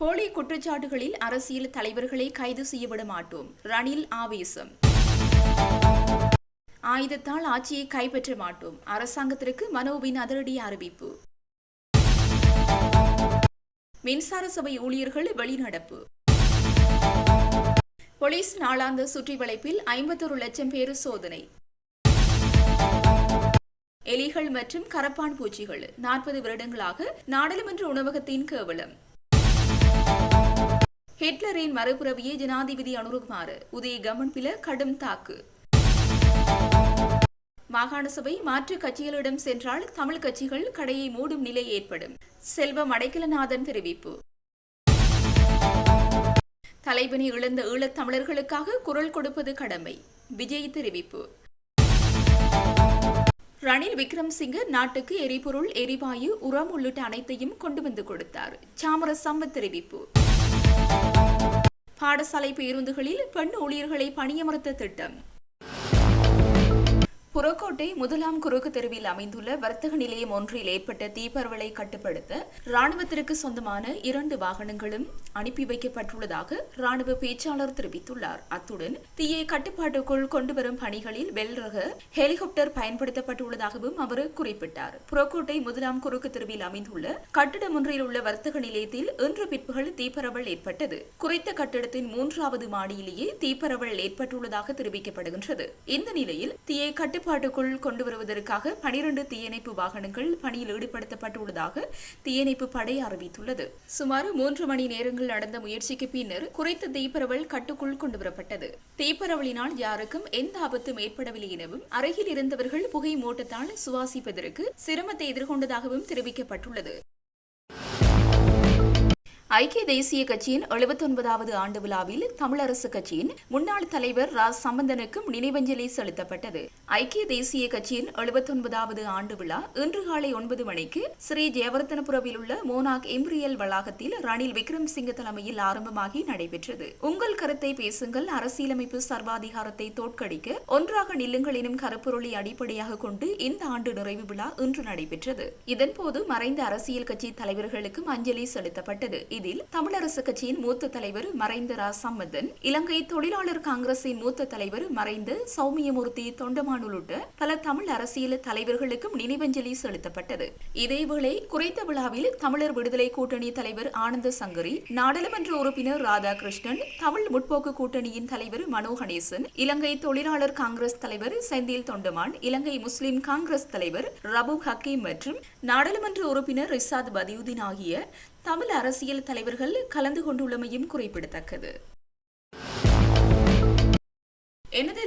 போலி குற்றச்சாட்டுகளில் அரசியல் தலைவர்களை கைது செய்யவிட மாட்டோம் ரணில் ஆவேசம். ஆயுதத்தால் ஆட்சியை கைப்பற்ற மாட்டோம். அரசாங்கத்திற்கு மனோவின் அதிரடி அறிவிப்பு. மின்சார சபை ஊழியர்கள் வெளிநடப்பு. போலீஸ் நாளாந்த சுற்றி வளைப்பில் ஐம்பத்தொரு லட்சம் பேர் சோதனை. எலிகள் மற்றும் கரப்பான் பூச்சிகள் நாற்பது வருடங்களாக நாடாளுமன்ற உணவகத்தின் கேவலம். ஹிட்லரின் மறுபுறவியை ஜனாதிபதி அனுருகுமாறு உதய கமன்பில கடும் தாக்கு. மாகாண சபை மாற்று கட்சிகளிடம் சென்றால் தமிழ் கட்சிகள் கடையை மூடும் நிலை ஏற்படும். செல்வம் அடைக்கலநாதன் தெரிவிப்பு. தலைவனை இழந்த ஈழத் தமிழர்களுக்காக குரல் கொடுப்பது கடமை. விஜய் தெரிவிப்பு. ரணில் விக்ரம்சிங்க நாட்டுக்கு எரிபொருள் எரிவாயு உரம் உள்ளிட்ட அனைத்தையும் கொண்டு வந்து கொடுத்தார். சாமரசம்பத் தெரிவிப்பு. பாடசாலை பேருந்துகளில் பெண் ஊழியர்களை பணியமர்த்த திட்டம். புறக்கோட்டை முதலாம் குறுக்கு தெருவில் அமைந்துள்ள வர்த்தக நிலையம் ஒன்றில் ஏற்பட்ட தீப்பரவலை கட்டுப்படுத்த ராணுவத்திற்கு சொந்தமான இரண்டு வாகனங்களும் அனுப்பி வைக்கப்பட்டுள்ளதாக ராணுவ பேச்சாளர் தெரிவித்துள்ளார். அத்துடன் தீயை கட்டுப்பாட்டுக்குள் கொண்டுவரும் பணிகளில் வெல்ரக ஹெலிகாப்டர் பயன்படுத்தப்பட்டுள்ளதாகவும் அவர் குறிப்பிட்டார். புறக்கோட்டை முதலாம் குறுக்கு தெருவில் அமைந்துள்ள கட்டிடம் ஒன்றில் உள்ள வர்த்தக நிலையத்தில் இன்று பிற்பகல் தீப்பரவல் ஏற்பட்டது. குறித்த கட்டிடத்தின் மூன்றாவது மாடியிலேயே தீப்பரவல் ஏற்பட்டுள்ளதாக தெரிவிக்கப்படுகின்றது. இந்த நிலையில் தீயை கட்டு கட்டுப்பாட்டுக்குள் கொண்டு வருவதற்காக பனிரண்டு தீயணைப்பு வாகனங்கள் பணியில் ஈடுபடுத்தப்பட்டுள்ளதாக தீயணைப்பு படை அறிவித்துள்ளது. சுமார் மூன்று மணி நேரங்கள் நடந்த முயற்சிக்கு பின்னர் குறைத்த தீப்பரவல் கட்டுக்குள் கொண்டுவரப்பட்டது. தீப்பரவலினால் யாருக்கும் எந்த ஆபத்தும் ஏற்படவில்லை எனவும் அருகில் இருந்தவர்கள் புகை மூட்டத்தால் சுவாசிப்பதற்கு சிரமத்தை எதிர்கொண்டதாகவும் தெரிவிக்கப்பட்டுள்ளது. ஐக்கிய தேசிய கட்சியின் எழுபத்தொன்பதாவது ஆண்டு விழாவில் தமிழரசு கட்சியின் முன்னாள் தலைவர் ரா. சம்பந்தனுக்கும் நினைவஞ்சலி செலுத்தப்பட்டது. ஐக்கிய தேசிய கட்சியின் எழுபத்தொன்பதாவது ஆண்டு விழா இன்று காலை ஒன்பது மணிக்கு ஸ்ரீ ஜெயவர்தனபுரவில் உள்ள மோனாக் இம்ரியல் வளாகத்தில் ரணில் விக்ரம்சிங்க தலைமையில் ஆரம்பமாகி நடைபெற்றது. உங்கள் கருத்தை பேசுங்கள். அரசியலமைப்பு சர்வாதிகாரத்தை தோற்கடிக்க ஒன்றாக நில்லுங்கள் எனும் கருப்பொருளை அடிப்படையாக கொண்டு இந்த ஆண்டு நிறைவு விழா இன்று நடைபெற்றது. இதன்போது மறைந்த அரசியல் கட்சி தலைவர்களுக்கும் அஞ்சலி செலுத்தப்பட்டது. இது இதில் தமிழரசு கட்சியின் மூத்த தலைவர் மறைந்த ரா சம்மதன் இலங்கை தொழிலாளர் காங்கிரசின் மூத்த தலைவர் மறைந்த சௌமியமூர்த்தி தொண்டமான் உள்ளிட்ட பல தமிழ் அரசியல் தலைவர்களுக்கும் நினைவஞ்சலி செலுத்தப்பட்டது. இதேவேளை குறைந்த விழாவில் தமிழர் விடுதலை கூட்டணி தலைவர் ஆனந்த சங்கரி நாடாளுமன்ற உறுப்பினர் ராதாகிருஷ்ணன் தமிழ் முற்போக்கு கூட்டணியின் தலைவர் மனோ கணேசன் இலங்கை தொழிலாளர் காங்கிரஸ் தலைவர் செந்தில் தொண்டமான் இலங்கை முஸ்லிம் காங்கிரஸ் தலைவர் ரபு ஹக்கீம் மற்றும் நாடாளுமன்ற உறுப்பினர் ரிசாத் பதியுதீன் ஆகிய தமிழ் அரசியல் தலைவர்கள் கலந்து கொண்டுள்ளமையும் குறிப்பிடத்தக்கது.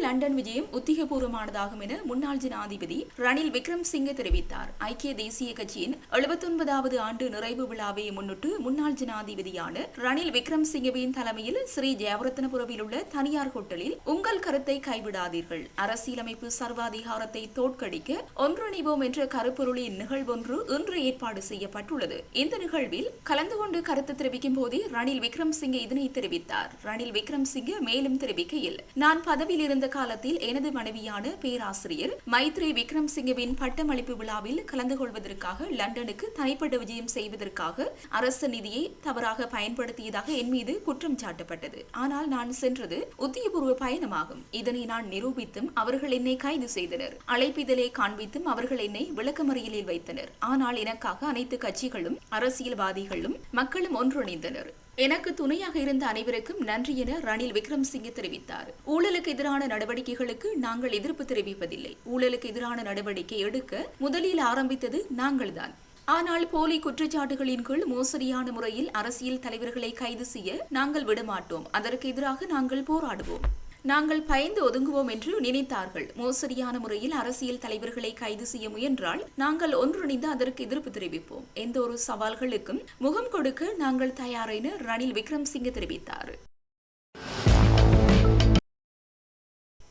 லண்டன் விஜயம் உத்திகபூர்வமானதாகும் என முன்னாள் ஜனாதிபதி ரணில் விக்ரம்சிங்கே தெரிவித்தார். ஐக்கிய தேசிய கட்சியின் எழுபத்தொன்பதாவது ஆண்டு நிறைவு விழாவை முன்னிட்டு முன்னாள் ஜனாதிபதியான ரணில் விக்ரம் சிங்கவின் தலைமையில் ஸ்ரீ ஜெயவரத்னபுரவில் உள்ள தனியார் ஹோட்டலில் உங்கள் கருத்தை கைவிடாதீர்கள். அரசியலமைப்பு சர்வாதிகாரத்தை தோற்கடிக்க ஒன்றிணைவோம் என்ற கருப்பொருளின் நிகழ்வொன்று இன்று ஏற்பாடு செய்யப்பட்டுள்ளது. இந்த நிகழ்வில் கலந்து கொண்டு கருத்து தெரிவிக்கும் போதே ரணில் விக்ரம்சிங்கே இதனை தெரிவித்தார். ரணில் விக்ரம்சிங்கே மேலும் தெரிவிக்கையில் நான் பதவியில் இருந்த காலத்தில் எனது மனைவியான பேராசிரியர் மைத்ரி விக்ரம்சிங்கவின் பட்டமளிப்பு விழாவில் கலந்து கொள்வதற்காக லண்டனுக்கு தனிப்பட்ட விஜயம் செய்வதற்காக அரசு நிதியை தவறாக பயன்படுத்தியதாக என் மீது குற்றம் சாட்டப்பட்டது. ஆனால் நான் சென்றது உத்தியபூர்வ பயணமாகும். இதனை நான் நிரூபித்தும் அவர்கள் என்னை கைது செய்தனர். அழைப்பிதழை காண்பித்தும் அவர்கள் என்னை விளக்கமறியலில் வைத்தனர். ஆனால் எனக்காக அனைத்து கட்சிகளும் அரசியல்வாதிகளும் மக்களும் ஒன்றிணைந்தனர். எனக்கு துணையாக இருந்த அனைவருக்கும் நன்றி என ரணில் விக்ரம்சிங்கே தெரிவித்தார். ஊழலுக்கு எதிரான நடவடிக்கைகளுக்கு நாங்கள் எதிர்ப்பு தெரிவிப்பதில்லை. ஊழலுக்கு எதிரான நடவடிக்கை எடுக்க முதலில் ஆரம்பித்தது நாங்கள்தான். ஆனால் போலி குற்றச்சாட்டுகளின் கீழ் மோசடியான முறையில் அரசியல் தலைவர்களை கைது செய்ய நாங்கள் விடமாட்டோம். அதற்கு எதிராக நாங்கள் போராடுவோம். நாங்கள் பயந்து ஒதுங்குவோம் என்று நினைத்தார்கள். மோசடியான முறையில் அரசியல் தலைவர்களை கைது செய்ய முயன்றால் நாங்கள் ஒன்றிணைந்து அதற்கு எதிர்ப்பு தெரிவிப்போம். எந்த ஒரு சவால்களுக்கும் முகம் கொடுக்க நாங்கள் தயார் என ரணில் விக்ரம்சிங்க தெரிவித்தார்.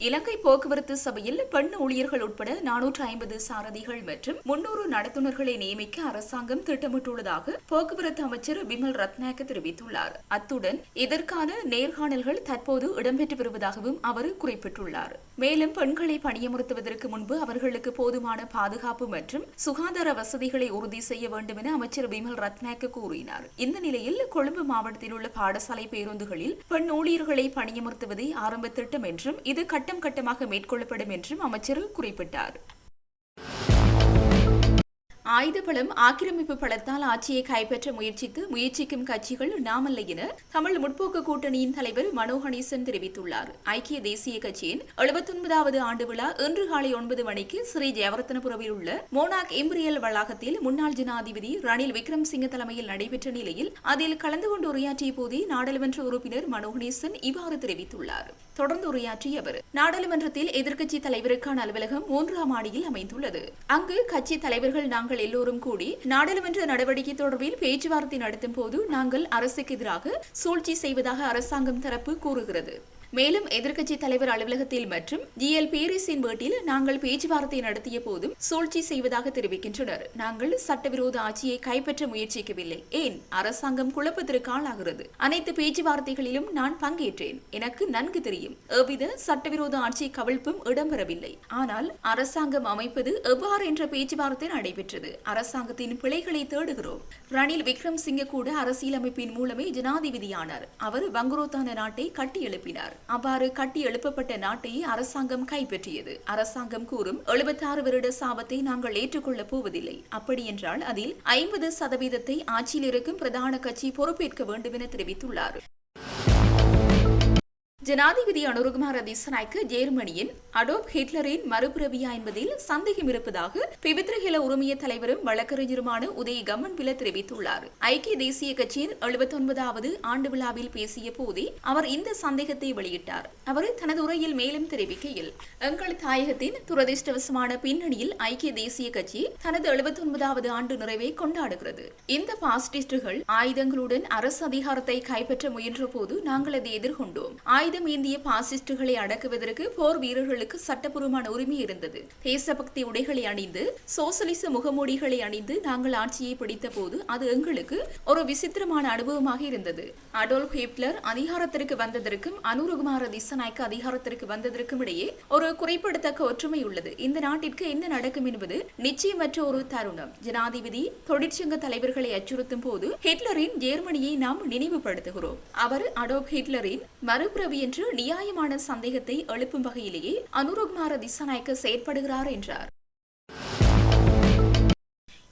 இலங்கை போக்குவரத்து சபையில் பெண் ஊழியர்கள் உட்பட நானூற்று ஐம்பது சாரதிகள் மற்றும் முன்னூறு நடத்துனர்களை நியமிக்க அரசாங்கம் திட்டமிட்டுள்ளதாக போக்குவரத்து அமைச்சர் பிமல் ரத்நாயக்க தெரிவித்துள்ளார். அத்துடன் இதற்கான நேர்காணல்கள் தற்போது இடம்பெற்று வருவதாகவும் அவர் குறிப்பிட்டுள்ளார். மேலும் பெண்களை பணியமர்த்துவதற்கு முன்பு அவர்களுக்கு போதுமான பாதுகாப்பு மற்றும் சுகாதார வசதிகளை உறுதி செய்ய வேண்டும் என அமைச்சர் பிமல் ரத்நாயக்க கூறினார். இந்த நிலையில் கொழும்பு மாவட்டத்தில் உள்ள பாடசாலை பேருந்துகளில் பெண் ஊழியர்களை பணியமர்த்துவதே ஆரம்ப திட்டம் என்றும் இது கட்டம் கட்டமாக மேற்கொள்ளப்படும் என்றும் அமைச்சர் குறிப்பிட்டார். ஆயுதபலம் ஆக்கிரமிப்பு பலத்தால் ஆட்சியை கைப்பற்ற முயற்சித்து முயற்சிக்கும் கட்சிகள் நாமல்ல என தமிழ் முற்போக்கு கூட்டணியின் தலைவர் மனோ கணேசன் தெரிவித்துள்ளார். ஐக்கிய தேசிய கட்சியின் எழுபத்தொன்பதாவது ஆண்டு விழா இன்று காலை ஒன்பது மணிக்கு ஸ்ரீ ஜெயவர்த்தனபுரவில் உள்ள மோனாக் எம்பிரியல் வளாகத்தில் முன்னாள் ஜனாதிபதி ரணில் விக்ரம்சிங்க தலைமையில் நடைபெற்ற நிலையில் அதில் கலந்து கொண்டு உரையாற்றிய போதே நாடாளுமன்ற உறுப்பினர் மனோ கணேசன் இவ்வாறு தெரிவித்துள்ளார். தொடர்ந்து உரையாற்றிய அவர் நாடாளுமன்றத்தில் எதிர்க்கட்சி தலைவருக்கான அலுவலகம் மூன்றாம் மாடியில் அமைந்துள்ளது. அங்கு கட்சி தலைவர்கள் நாங்கள் எல்லோரும் கூடி நாடாளுமன்ற நடவடிக்கை தொடர்பில் பேச்சுவார்த்தை நடத்தும் போது நாங்கள் அரசுக்கு எதிராக சூழ்ச்சி செய்வதாக அரசாங்கம் தரப்பு கூறுகிறது. மேலும் எதிர்க்கட்சி தலைவர் அலுவலகத்தில் மற்றும் ஜி எல் பேரிஸின் வீட்டில் நாங்கள் பேச்சுவார்த்தை நடத்திய போதும் சூழ்ச்சி செய்வதாக தெரிவிக்கின்றனர். நாங்கள் சட்டவிரோத ஆட்சியை கைப்பற்ற முயற்சிக்கவில்லை. ஏன்? அரசாங்கம் குழப்பத்திற்கு ஆளாகிறது அனைத்து பேச்சுவார்த்தைகளிலும் நான் பங்கேற்றேன். எனக்கு நன்கு தெரியும். எவ்வித சட்டவிரோத ஆட்சி கவிழ்ப்பும் இடம்பெறவில்லை. ஆனால் அரசாங்கம் அமைப்பது எவ்வாறு என்ற பேச்சுவார்த்தை நடைபெற்றது. அரசாங்கத்தின் பிழைகளை தேடுகிறோம். ரணில் விக்ரம் சிங்க கூட அரசியலமைப்பின் மூலமே ஜனாதிபதியானார். அவர் வங்குரோத்தான நாட்டை கட்டியெழுப்பினார். அவ்வாறு கட்டி எழுப்பப்பட்ட நாட்டையே அரசாங்கம் கைப்பற்றியது. அரசாங்கம் கூறும் எழுபத்தாறு வருட சாபத்தை நாங்கள் ஏற்றுக்கொள்ளப் போவதில்லை. அப்படி என்றால் அதில் ஐம்பது சதவீதத்தை ஆட்சியில் இருக்கும் பிரதான கட்சி பொறுப்பேற்க வேண்டும் என தெரிவித்துள்ளார். ஜனாதிபதி அனுருகுமார திசநாய்க்கு ஜேர்மனியின் அடோப் ஹிட்லரின் மறுபிறவியா என்பதில் சந்தேகம் இருப்பதாக பிவித்ரஹில உரிமைய தலைவரும் வழக்கறிஞருமான உதய கம்மன் தெரிவித்துள்ளார். ஐக்கிய தேசிய கட்சியின் எழுபத்தொன்பதாவது ஆண்டு விழாவில் பேசிய போதே அவர் இந்த சந்தேகத்தை வெளியிட்டார். அவர் தனது உரையில் மேலும் தெரிவிக்கையில் எங்கள் தாயகத்தின் துரதிருஷ்டவசமான பின்னணியில் ஐக்கிய தேசிய கட்சி தனது எழுபத்தொன்பதாவது ஆண்டு நிறைவை கொண்டாடுகிறது. இந்த பாசிட்டிஸ்டுகள் ஆயுதங்களுடன் அரசு அதிகாரத்தை கைப்பற்ற முயன்ற போது நாங்கள் அதை எதிர்கொண்டோம். ஆயுதம் ஏந்திய பாசிஸ்டுகளை அடக்குவதற்கு போர் வீரர்களுக்கு சட்டபூர்வமான உரிமை இருந்தது. தேசபக்தி உடைகளை அணிந்து சோசலிச முகமூடிகளை அணிந்து நாங்கள் ஆட்சியை பிடித்த போது அது எங்களுக்கு ஒரு விசித்திரமான அனுபவமாக இருந்தது. அடோல்ஃப் ஹிட்லர் அதிகாரத்திற்கு வந்ததற்கும் அனுரகுமார திசநாய்க்கு அதிகாரத்திற்கு வந்ததற்கும் இடையே ஒரு குறிப்பிடத்தக்க ஒற்றுமை உள்ளது. இந்த நாட்டிற்கு என்ன நடக்கும் என்பது நிச்சயமற்ற ஒரு தருணம். ஜனாதிபதி தொழிற்சங்க தலைவர்களை அச்சுறுத்தும் போது ஹிட்லரின் ஜெர்மனியை நாம் நினைவுபடுத்துகிறோம். அவர் அடோப் ஹிட்லரின் மறுபிரவி என்று நியாயமான சந்தேகத்தை எழுப்பும் வகையிலேயே அனுரகுமார திசாநாயக்க செயற்படுகிறார் என்றார்.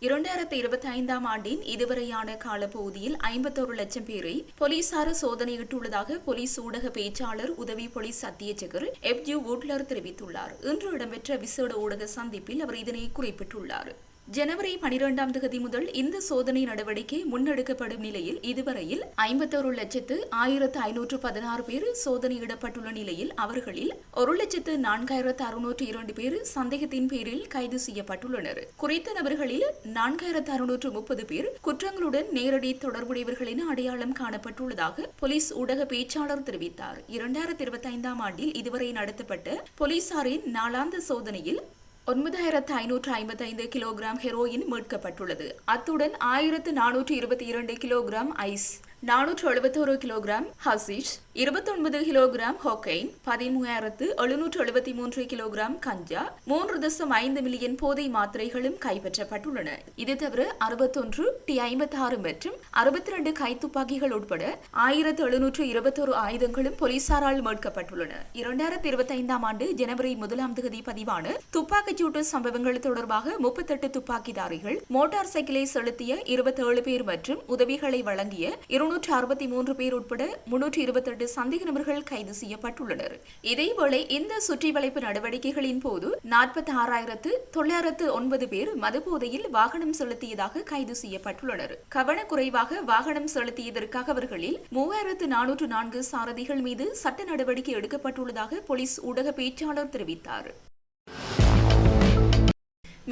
இரண்டாயிரத்தி இருபத்தி ஐந்தாம் ஆண்டின் இதுவரையான காலப்பகுதியில் ஐம்பத்தோரு லட்சம் பேரை போலீசார் சோதனையிட்டுள்ளதாக போலீஸ் ஊடக பேச்சாளர் உதவி போலீஸ் அத்தியட்சகர் எப் ஜி வூட்லர் தெரிவித்துள்ளார். இன்று இடம்பெற்ற விசேட ஊடக சந்திப்பில் அவர் இதனை குறிப்பிட்டுள்ளார். ஜனவரி பனிரெண்டாம் தேதி முதல் இந்த சோதனை நடவடிக்கை முன்னெடுக்கப்படும் நிலையில் இதுவரையில் ஐம்பத்தோரு லட்சத்து ஆயிரத்து ஐநூற்று பதினாறு பேர் சோதனையிடப்பட்டுள்ள நிலையில் அவர்களில் ஒரு லட்சத்து நான்காயிரத்து அறுநூற்று இரண்டு பேர் சந்தேகத்தின் பேரில் கைது செய்யப்பட்டுள்ளனர். குறித்த நபர்களில் நான்காயிரத்து அறுநூற்று முப்பது பேர் குற்றங்களுடன் நேரடி தொடர்புடையவர்கள் என அடையாளம் காணப்பட்டுள்ளதாக போலீஸ் ஊடக பேச்சாளர் தெரிவித்தார். இரண்டாயிரத்தி இருபத்தி ஐந்தாம் ஆண்டில் இதுவரை நடத்தப்பட்ட போலீசாரின் நாளாந்த சோதனையில் ஒன்பதாயிரத்து ஐநூற்று ஐம்பத்தைந்து கிலோகிராம் ஹெரோயின் மீட்கப்பட்டுள்ளது. அத்துடன் ஆயிரத்து நானூற்று இருபத்தி இரண்டு கிலோகிராம் ஐஸ். நானூற்று எழுபத்தோரு கிலோகிராம் ஹசிஷ் இருபத்தொன்பது கிலோகிராம் ஹொக்கைன் பதிமூவாயிரத்து எழுநூற்று எழுபத்தி மூன்று கிலோகிராம் கஞ்சா மூன்று தசம் ஐந்து மில்லியன் போதை மாத்திரைகளும் கைப்பற்றப்பட்டுள்ளன. இது தவிர அறுபத்தொன்று டி ஐம்பத்தி ஆறு மற்றும் அறுபத்தி ரெண்டு கைத்துப்பாக்கிகள் உட்பட ஆயிரத்து எழுநூற்று இருபத்தோரு ஆயுதங்களும் போலீசாரால் மீட்கப்பட்டுள்ளன. இரண்டாயிரத்தி இருபத்தி ஐந்தாம் ஆண்டு ஜனவரி முதலாம் தேதி பதிவான துப்பாக்கிச்சூட்டு சம்பவங்கள் தொடர்பாக முப்பத்தெட்டு துப்பாக்கிதாரிகள் மோட்டார் சைக்கிளை செலுத்திய இருபத்தேழு பேர் மற்றும் உதவிகளை வழங்கிய இருநூறு முன்னூற்று அறுபத்தி மூன்று பேர் உட்பட முன்னூற்று இருபத்தெட்டு சந்தேக நபர்கள் கைது செய்யப்பட்டுள்ளனர். இதேவேளை இந்த சுற்றி வளைப்பு நடவடிக்கைகளின் போது நாற்பத்தி ஆறாயிரத்து தொள்ளாயிரத்து ஒன்பது பேர் மதுபோதையில் வாகனம் செலுத்தியதாக கைது செய்யப்பட்டுள்ளனர். கவனக்குறைவாக வாகனம் செலுத்தியதற்காக அவர்களில் மூவாயிரத்து நானூற்று நான்கு சாரதிகள் மீது சட்ட நடவடிக்கை எடுக்கப்பட்டுள்ளதாக போலீஸ் ஊடக பேச்சாளர் தெரிவித்தார்.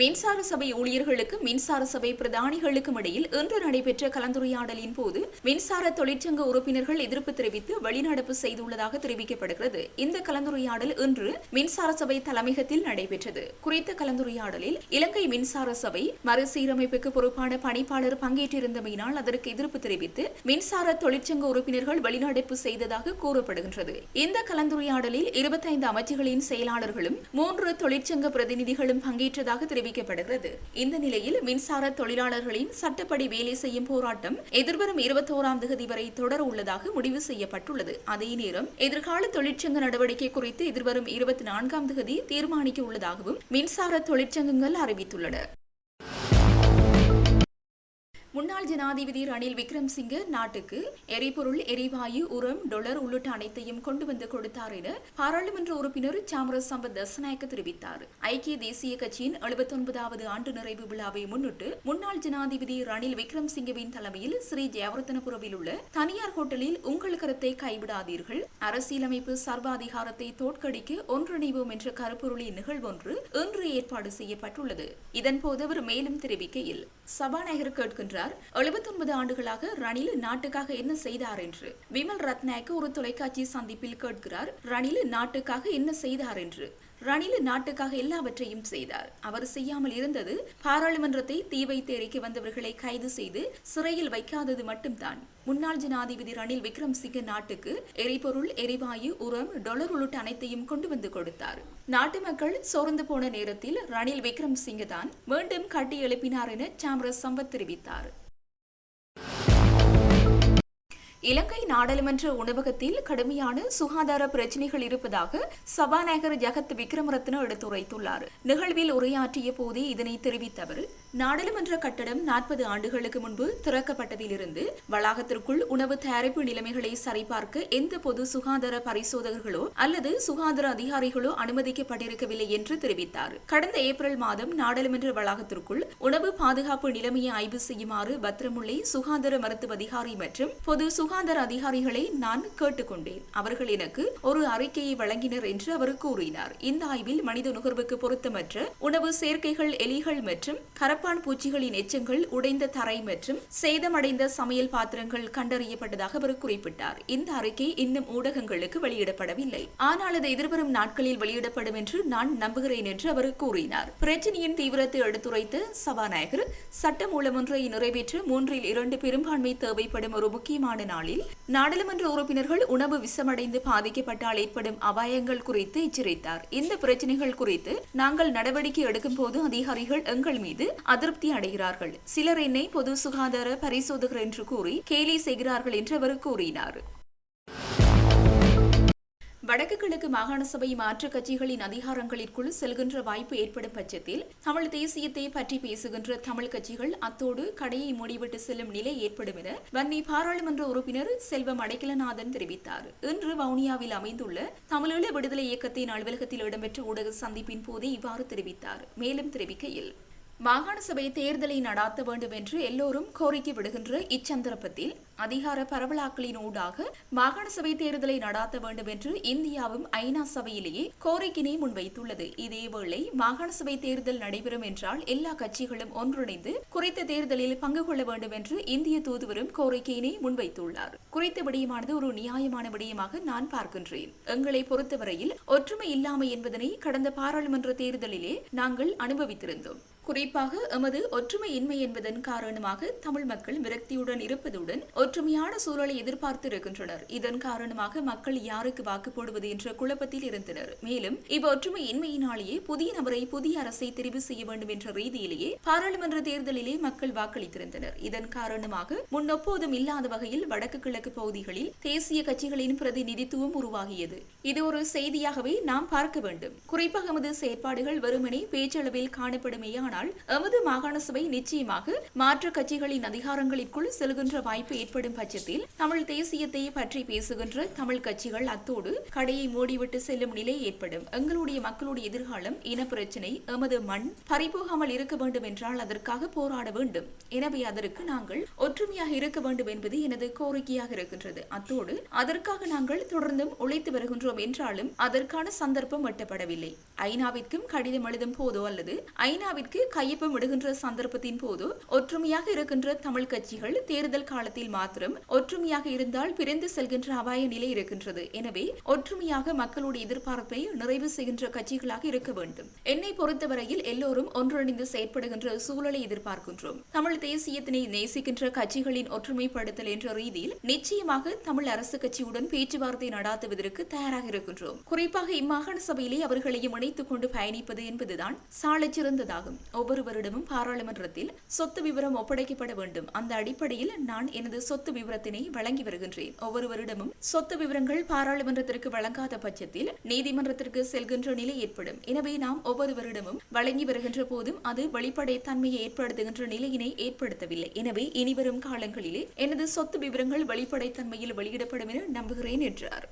மின்சார சபை ஊழியர்களுக்கு மின்சார சபை பிரதானிகளுக்கும் இடையில் இன்று நடைபெற்ற கலந்துரையாடலின் போது மின்சார தொழிற்சங்க உறுப்பினர்கள் எதிர்ப்பு தெரிவித்து வெளிநடப்பு செய்துள்ளதாக தெரிவிக்கப்படுகிறது. இந்த கலந்துரையாடல் இன்று மின்சார சபை தலைமையகத்தில் நடைபெற்றது. குறித்த கலந்துரையாடலில் இலங்கை மின்சார சபை மறுசீரமைப்புக்கு பொறுப்பான பணிப்பாளர் பங்கேற்றிருந்தமையினால் அதற்கு எதிர்ப்பு தெரிவித்து மின்சார தொழிற்சங்க உறுப்பினர்கள் வெளிநடப்பு செய்ததாக கூறப்படுகின்றது. இந்த கலந்துரையாடலில் இருபத்தைந்து அமைச்சுகளின் செயலாளர்களும் மூன்று தொழிற்சங்க பிரதிநிதிகளும் பங்கேற்றதாக தெரிவிக்கப்படுகிறது. இந்த நிலையில் மின்சார தொழிலாளர்களின் சட்டப்படி வேலை செய்யும் போராட்டம் எதிர்வரும் இருபத்தோராம் தேதி வரை தொடர உள்ளதாக முடிவு செய்யப்பட்டுள்ளது. அதே நேரம் எதிர்கால தொழிற்சங்க நடவடிக்கை குறித்து எதிர்வரும் இருபத்தி நான்காம் தேதி தீர்மானிக்க உள்ளதாகவும் மின்சார தொழிற்சங்கங்கள் அறிவித்துள்ளன. முன்னாள் ஜனாதிபதி ரணில் விக்ரம்சிங்கே நாட்டுக்கு எரிபொருள் எரிவாயு உரம் டொலர் உள்ளிட்ட அனைத்தையும் கொண்டு வந்து கொடுத்தார் என பாராளுமன்ற உறுப்பினர் சாமரஸ் சம்பத் தசநாயக்க தெரிவித்தார். ஐக்கிய தேசிய கட்சியின் எழுபத்தொன்பதாவது ஆண்டு நிறைவு விழாவை முன்னிட்டு முன்னாள் ஜனாதிபதி ரணில் விக்ரம்சிங்கவின் தலைமையில் ஸ்ரீ ஜெயவர்தனபுரவில் உள்ள தனியார் ஹோட்டலில் உங்கள் கருத்தை கைவிடாதீர்கள். அரசியலமைப்பு சர்வாதிகாரத்தை தோற்கடிக்க ஒன்றிணைவோம் என்ற கருப்பொருளின் நிகழ்வொன்று இன்று ஏற்பாடு செய்யப்பட்டுள்ளது. இதன்போது அவர் மேலும் தெரிவிக்கையில் சபாநாயகர் கேட்கின்றார் எழுபத்தி ஒன்பது ஆண்டுகளாக ரணில் நாட்டுக்காக என்ன செய்தார் என்று விமல் ரத்நாயக்கு ஒரு தொலைக்காட்சி சந்திப்பில் கேட்கிறார். ரணில் நாட்டுக்காக என்ன செய்தார் என்று ரணில் நாட்டுக்காக எல்லாவற்றையும் செய்தார். அவர் செய்யாமல் இருந்தது பாராளுமன்றத்தை தீ வைத்து எரிக்க வந்தவர்களை கைது செய்து சிறையில் வைக்காதது மட்டும்தான். முன்னாள் ஜனாதிபதி ரணில் விக்ரம்சிங்க நாட்டுக்கு எரிபொருள் எரிவாயு உரம் டொலர் உள்ளிட்ட அனைத்தையும் கொண்டு வந்து கொடுத்தார். நாட்டு மக்கள் சோர்ந்து போன நேரத்தில் ரணில் விக்ரம்சிங்க தான் மீண்டும் கட்டி எழுப்பினார் என சாம்ரஸ் சம்பத் தெரிவித்தார். இலங்கை நாடாளுமன்ற உணவகத்தில் கடுமையான சுகாதார பிரச்சினைகள் இருப்பதாக சபாநாயகர் ஜகத் விக்ரமரத்ன எடுத்துரைத்துள்ளார். நிகழ்வில் உரையாற்றிய போதே இதனை தெரிவித்த அவர் நாடாளுமன்ற கட்டடம் நாற்பது ஆண்டுகளுக்கு முன்பு திறக்கப்பட்டதிலிருந்து வளாகத்திற்குள் உணவு தயாரிப்பு நிலைமைகளை சரிபார்க்க எந்த பொது சுகாதார பரிசோதகர்களோ அல்லது சுகாதார அதிகாரிகளோ அனுமதிக்கப்பட்டிருக்கவில்லை என்று தெரிவித்தார். கடந்த ஏப்ரல் மாதம் நாடாளுமன்ற வளாகத்திற்குள் உணவு பாதுகாப்பு நிலைமையை ஆய்வு செய்யுமாறு பத்திரமுல்லை சுகாதார மருத்துவ அதிகாரி மற்றும் பொது சுகாதார அதிகாரிகளை நான் கேட்டுக்கொண்டேன். அவர்கள் எனக்கு ஒரு அறிக்கையை வழங்கினர் என்று அவர் கூறினார். இந்த ஆய்வில் மனித நுகர்வுக்கு பொருத்தமற்ற உணவு சேர்க்கைகள் எலிகள் மற்றும் கரப்பான் பூச்சிகளின் எச்சங்கள் உடைந்த தரை மற்றும் சேதமடைந்த சமையல் பாத்திரங்கள் கண்டறியப்பட்டதாக அவர் குறிப்பிட்டார். இந்த அறிக்கை இன்னும் ஊடகங்களுக்கு வெளியிடப்படவில்லை. ஆனால் அது எதிர்வரும் நாட்களில் வெளியிடப்படும் என்று நான் நம்புகிறேன் என்று அவர் கூறினார். பிரச்சனையின் தீவிரத்தை எடுத்துரைத்த சபாநாயகர் சட்ட மூலம் ஒன்றை நிறைவேற்ற மூன்றில் இரண்டு பெரும்பான்மை தேவைப்படும் ஒரு முக்கியமான நாள் நாளில் நாடாளுமன்ற உறுப்பினர்கள் உணவு விஷமடைந்து பாதிக்கப்பட்டால் ஏற்படும் அபாயங்கள் குறித்து எச்சரித்தார். இந்த பிரச்சனைகள் குறித்து நாங்கள் நடவடிக்கை எடுக்கும் போது அதிகாரிகள் எங்கள் மீது அதிருப்தி அடைகிறார்கள். சிலர் என்னை பொது சுகாதார பரிசோதகர் என்று கூறி கேலி செய்கிறார்கள் என்று அவர் கூறினார். வடக்கு கிழக்கு மாகாண சபை மாற்றுக் கட்சிகளின் அதிகாரங்களிற்குள் செல்கின்ற வாய்ப்பு ஏற்படும் பட்சத்தில் தமிழ் தேசியத்தை பற்றி பேசுகின்ற தமிழ் கட்சிகள் அத்தோடு கடையை மூடிவிட்டு செல்லும் நிலை ஏற்படும் என வன்னி பாராளுமன்ற உறுப்பினர் செல்வம் அடைக்கலநாதன் தெரிவித்தார். இன்று வவுனியாவில் அமைந்துள்ள தமிழீழ விடுதலை இயக்கத்தின் அலுவலகத்தில் இடம்பெற்ற ஊடக சந்திப்பின் போதே இவ்வாறு தெரிவித்தார். மேலும் தெரிவிக்கையில் மாகாண சபை தேர்தலை நடாத்த வேண்டும் என்று எல்லோரும் கோரிக்கை விடுகின்ற இச்சந்தர்ப்பத்தில் அதிகார பரவலாக்களின் ஊடாக மாகாண சபை தேர்தலை நடாத்த வேண்டும் என்று இந்தியாவும் ஐநா சபையிலேயே கோரிக்கையினை முன்வைத்துள்ளது. இதேவேளை மாகாண சபை தேர்தல் நடைபெறும் என்றால் எல்லா கட்சிகளும் ஒன்றிணைந்து குறித்த தேர்தலில் பங்கு கொள்ள வேண்டும் என்று இந்திய தூதுவரும் கோரிக்கையினை முன்வைத்துள்ளார். குறித்த விடயமானது ஒரு நியாயமான விடயமாக நான் பார்க்கின்றேன். எங்களை பொறுத்தவரையில் ஒற்றுமை இல்லாமை என்பதனை கடந்த பாராளுமன்ற தேர்தலிலே நாங்கள் அனுபவித்திருந்தோம். குறிப்பாக எமது ஒற்றுமை இன்மை என்பதன் காரணமாக தமிழ் மக்கள் விரக்தியுடன் இருப்பதுடன் ஒற்றுமையான சூழலை எதிர்பார்த்து இருக்கின்றனர் இதன் காரணமாக மக்கள் யாருக்கு வாக்கு போடுவது என்ற குழப்பத்தில் இருந்தனர். மேலும் இவ் ஒற்றுமை இன்மையினாலேயே புதிய நபரை புதிய அரசை தெரிவு செய்ய வேண்டும் என்ற ரீதியிலேயே பாராளுமன்ற தேர்தலிலே மக்கள் வாக்களித்திருந்தனர். இதன் காரணமாக முன்னெப்போதும் இல்லாத வகையில் வடக்கு கிழக்கு பகுதிகளில் தேசிய கட்சிகளின் பிரதிநிதித்துவம் உருவாகியது. இது ஒரு செய்தியாகவே நாம் பார்க்க வேண்டும். குறிப்பாக எமது செயற்பாடுகள் வெறுமனே பேச்சளவில் காணப்படுமேயானால் எமது மாகாண சபை நிச்சயமாக மாற்று கட்சிகளின் அதிகாரங்களிற்குள் செல்கின்ற வாய்ப்பு ஏற்படும் ஏற்படும் பட்சத்தில் தமிழ் தேசியத்தை பற்றி பேசுகின்ற தமிழ் கட்சிகள் அத்தோடு கடையை மூடிவிட்டு செல்லும் நிலை ஏற்படும். எங்களுடைய மக்களுடைய எதிர்காலம் இன பிரச்சினை எமது மண் பறிபோகாமல் இருக்க வேண்டும் என்றால் அதற்காக போராட வேண்டும். எனவே அதற்கு நாங்கள் ஒற்றுமையாக இருக்க வேண்டும் என்பது எனது கோரிக்கையாக இருக்கின்றது. அத்தோடு அதற்காக நாங்கள் தொடர்ந்தும் உழைத்து வருகின்றோம் என்றாலும் அதற்கான சந்தர்ப்பம் எட்டப்படவில்லை. ஐநாவிற்கும் கடிதம் எழுதும் போதோ அல்லது ஐநாவிற்கு கையொப்பம் விடுகின்ற சந்தர்ப்பத்தின் போதோ ஒற்றுமையாக இருக்கின்ற தமிழ் கட்சிகள் தேர்தல் காலத்தில் மாறி மாத்திரம் ஒற்றுமையாக இருந்தால் பிரிந்து செல்கின்ற அபாய நிலை இருக்கின்றது. எனவே ஒற்றுமையாக மக்களுடைய எதிர்பார்ப்பை நிறைவு செய்கின்ற கட்சிகளாக இருக்க வேண்டும். என்னை பொறுத்தவரையில் எல்லோரும் ஒன்றிணைந்து செயற்படுகின்ற சூழலை எதிர்பார்க்கின்றோம். தமிழ் தேசியத்தினை நேசிக்கின்ற கட்சிகளின் ஒற்றுமைப்படுத்தல் என்ற ரீதியில் நிச்சயமாக தமிழ் அரசு கட்சியுடன் பேச்சுவார்த்தை நடாத்துவதற்கு தயாராக இருக்கின்றோம். குறிப்பாக இம்மாகாண சபையிலே அவர்களையும் இணைத்துக் கொண்டு பயணிப்பது என்பதுதான் சாலச் சிறந்ததாகும். ஒவ்வொரு பாராளுமன்றத்தில் சொத்து விவரம் ஒப்படைக்கப்பட வேண்டும். அந்த அடிப்படையில் நான் எனது சொத்து விவரத்தினை வழங்கி வருகின்றேன். ஒவ்வொரு வருடமும் சொத்து விவரங்கள் பாராளுமன்றத்திற்கு வழங்காத பட்சத்தில் நீதிமன்றத்திற்கு செல்கின்ற நிலை ஏற்படும். எனவே நாம் ஒவ்வொரு வருடமும் வழங்கி வருகின்ற போதும் அது வெளிப்படைத்தன்மையை ஏற்படுத்துகின்ற நிலையினை ஏற்படுத்தவில்லை. எனவே இனிவரும் காலங்களிலே எனது சொத்து விவரங்கள் வெளிப்படைத்தன்மையில் வெளியிடப்படும் என நம்புகிறேன் என்றார்.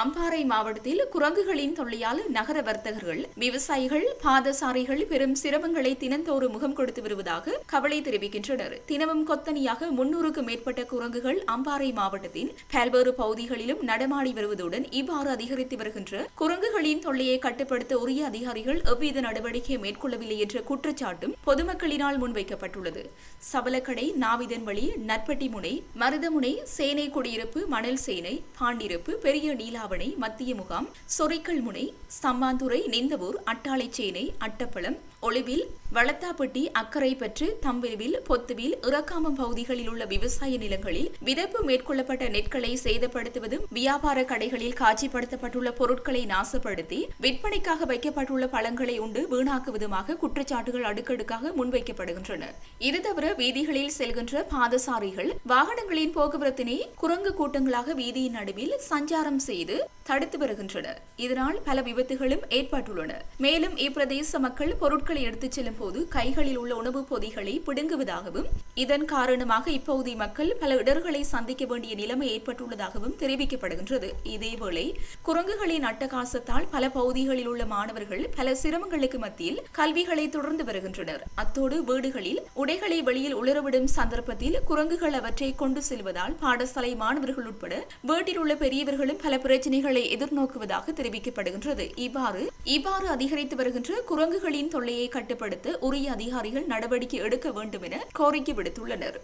அம்பாறை மாவட்டத்தில் குரங்குகளின் தொல்லையால் நகர வர்த்தகர்கள் விவசாயிகள் பாதசாரிகள் பெரும் சிரமங்களை தினந்தோறும் முகம் கொடுத்து வருவதாக கவலை தெரிவிக்கின்றனர். தினமும் கொத்தனியாக முன்னூறுக்கும் மேற்பட்ட குரங்குகள் அம்பாறை மாவட்டத்தின் பல்வேறு பகுதிகளிலும் நடமாடி வருவதுடன் இவ்வாறு அதிகரித்து வருகின்ற குரங்குகளின் தொல்லையை கட்டுப்படுத்த உரிய அதிகாரிகள் எவ்வித நடவடிக்கை மேற்கொள்ளவில்லை என்ற குற்றச்சாட்டும் பொதுமக்களினால் முன்வைக்கப்பட்டுள்ளது. சபலக்கடை நாவிதன்வழி நற்பட்டி முனை மருதமுனை சேனை குடியிருப்பு மணல் சேனை பாண்டிருப்பு பெரிய நீலா ஆவணை மத்திய முகாம் சொரைக்கல் முனை சம்மாந்துறை நிந்தவூர் அட்டாளைச்சேனை அட்டப்பளம் ஒளிவில் வளத்தாப்பட்டி அக்கரைப்பற்று தம்பிவில் பொத்துவில் இறக்காமம் பகுதிகளில் உள்ள விவசாய நிலங்களில் விதப்பு மேற்கொள்ளப்பட்ட நெற்களை சேதப்படுத்துவதும் வியாபார கடைகளில் காட்சிப்படுத்தப்பட்டுள்ள பொருட்களை நாசப்படுத்தி விற்பனைக்காக வைக்கப்பட்டுள்ள பழங்களை உண்டு வீணாக்குவதுமாக குற்றச்சாட்டுகள் அடுக்கடுக்காக முன்வைக்கப்படுகின்றன. இது தவிர வீதிகளில் செல்கின்ற பாதசாரிகள் வாகனங்களின் போக்குவரத்தினை குரங்கு கூட்டங்களாக வீதியின் நடுவில் சஞ்சாரம் செய்து தடுத்து வருகின்றனர் இதனால் பல விபத்துகளும் ஏற்பட்டுள்ளன. மேலும் இப்பிரதேச மக்கள் பொருட்களை எடுத்துச் செல்லும் போது கைகளில் உள்ள உணவுப் பொதிகளை பிடுங்குவதாகவும் இதன் காரணமாக இப்பகுதி மக்கள் பல இடர்களை சந்திக்க வேண்டிய நிலைமை ஏற்பட்டுள்ளதாகவும் தெரிவிக்கப்படுகின்றது. இதேவேளை குரங்குகளின் அட்டகாசத்தால் பல பகுதிகளில் உள்ள மாணவர்கள் பல சிரமங்களுக்கு மத்தியில் கல்விகளை தொடர்ந்து வருகின்றனர். அத்தோடு வீடுகளில் உடைகளை வெளியில் உலரவிடும் சந்தர்ப்பத்தில் குரங்குகள் அவற்றை கொண்டு செல்வதால் பாடசாலை மாணவர்கள் உட்பட வீட்டில் உள்ள பெரியவர்களும் பல பிரச்சனை பிரச்சனைகளை எதிர்நோக்குவதாக தெரிவிக்கப்படுகின்றது. இவ்வாறு இவ்வாறு அதிகரித்து வருகின்ற குரங்குகளின் தொல்லையை கட்டுப்படுத்த உரிய அதிகாரிகள் நடவடிக்கை எடுக்க வேண்டும் என கோரிக்கை விடுத்துள்ளனர்.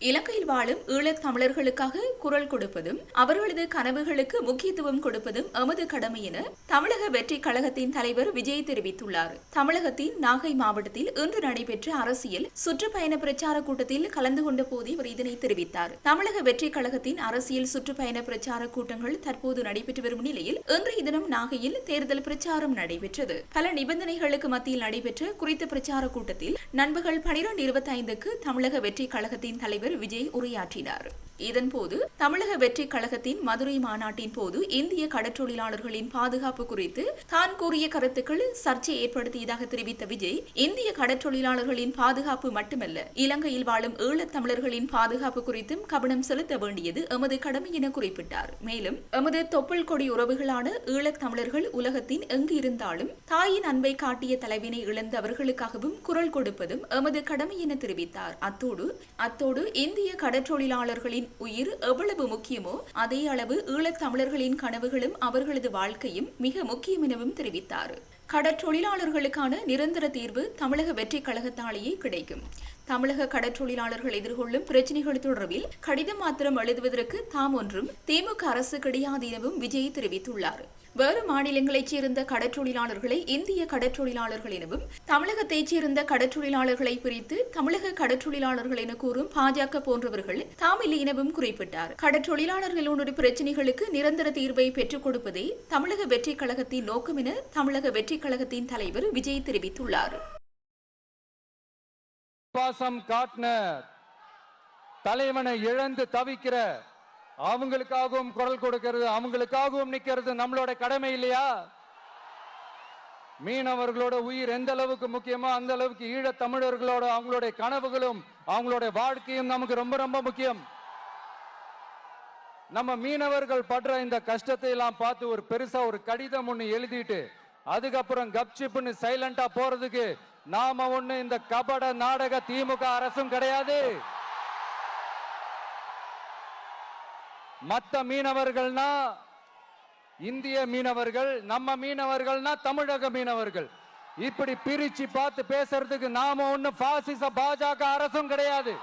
இலங்கையில் வாழும் ஈழத் தமிழர்களுக்காக குரல் கொடுப்பதும் அவர்களது கனவுகளுக்கு முக்கியத்துவம் கொடுப்பதும் எமது கடமை என தமிழக வெற்றி கழகத்தின் தலைவர் விஜய் தெரிவித்துள்ளார். தமிழகத்தின் நாகை மாவட்டத்தில் இன்று நடைபெற்ற அரசியல் சுற்றுப்பயண பிரச்சார கூட்டத்தில் கலந்து கொண்ட போது இவர் இதனை தெரிவித்தார். தமிழக வெற்றி கழகத்தின் அரசியல் சுற்றுப்பயண பிரச்சார கூட்டங்கள் தற்போது நடைபெற்று வரும் நிலையில் இன்றைய தினம் நாகையில் தேர்தல் பிரச்சாரம் நடைபெற்றது. பல நிபந்தனைகளுக்கு மத்தியில் நடைபெற்ற குறித்த பிரச்சார கூட்டத்தில் நண்பகல் பனிரெண்டு இருபத்தி ஐந்துக்கு தமிழக வெற்றி கழகத்தின் தலைவர் விஜய் உரையாற்றினார். இதன்போது தமிழக வெற்றி கழகத்தின் மதுரை மாநாட்டின் போது இந்திய கடற்றொழிலாளர்களின் பாதுகாப்பு குறித்து தான் கூறிய கருத்துக்கள் சர்ச்சை ஏற்படுத்தியதாக தெரிவித்த விஜய் இந்திய கடற்றொழிலாளர்களின் பாதுகாப்பு மட்டுமல்ல இலங்கையில் வாழும் ஈழத் தமிழர்களின் பாதுகாப்பு குறித்தும் கவனம் செலுத்த வேண்டியது எமது கடமை என குறிப்பிட்டார். மேலும் எமது தொப்புள் கொடி உறவுகளான ஈழத் தமிழர்கள் உலகத்தின் எங்கு இருந்தாலும் தாயின் அன்பை காட்டிய தலைவினை இழந்தவர்களுக்காகவும் குரல் கொடுப்பதும் எமது கடமை என தெரிவித்தார். அத்தோடு அத்தோடு இந்திய கடற்றொழிலாளர்களின் உயிர் எவ்வளவு முக்கியமோ அதே அளவு ஈழத்தமிழர்களின் கனவுகளும் அவர்களது வாழ்க்கையும் மிக முக்கியம் எனவும் தெரிவித்தார். கடற்றொழிலாளர்களுக்கான நிரந்தர தீர்வு தமிழக வெற்றி கழகத்தாலேயே கிடைக்கும். தமிழக கடற்றொழிலாளர்கள் எதிர்கொள்ளும் பிரச்சினைகள் தொடர்பில் கடிதம் மாத்திரம் எழுதுவதற்கு தாம் ஒன்றும் திமுக அரசு கிடையாது எனவும் விஜய் தெரிவித்துள்ளார். வேறு மாநிலங்களைச் சேர்ந்த கடற்றொழிலாளர்களை இந்திய கடற்றொழிலாளர்கள் எனவும் தமிழகத்தைச் சேர்ந்த கடற்றொழிலாளர்களை பிரித்து தமிழக கடற்றொழிலாளர்கள் என கூறும் பாஜக போன்றவர்கள் தாமில்லை எனவும் குறிப்பிட்டார். கடற்றொழிலாளர்களுடைய பிரச்சினைகளுக்கு நிரந்தர தீர்வை பெற்றுக் கொடுப்பதே தமிழக வெற்றி கழகத்தின் நோக்கம் என தமிழக வெற்றிக் கழகத்தின் தலைவர் விஜய் தெரிவித்துள்ளார். பாசம் காட்டின தலைவனை இழந்து தவிக்கிற அவங்களுக்காகவும் குரல் கொடுக்கிறது அவங்களுக்காகவும் நிக்கிறது நம்மளோட கடமை இல்லையா? மீனவர்களோட உயிர் எந்த அளவுக்கு முக்கியமோ அந்த அளவுக்கு ஈழத் தமிழர்களோட அவங்களுடைய கனவுகளும் அவங்களுடைய வாழ்க்கையும் நமக்கு ரொம்ப ரொம்ப முக்கியம். நம்ம மீனவர்கள் படுற இந்த கஷ்டத்தை எல்லாம் பார்த்து ஒரு பெருசா ஒரு கடிதம் ஒண்ணு எழுதிட்டு அதுக்கப்புறம் கப்சிப்புன்னு சைலண்டா போறதுக்கு நாம ஒண்ணு இந்த கபட நாடக திமுக அரசும் கிடையாது. மத்த மீனவர்கள்னா இந்திய மீனவர்கள் நம்ம மீனவர்கள்னா தமிழக மீனவர்கள். இப்படி பிரிச்சு பார்த்து பேசுறதுக்கு நாம ஒன்னும் பாசிச பாஜக அரசும் கிடையாது.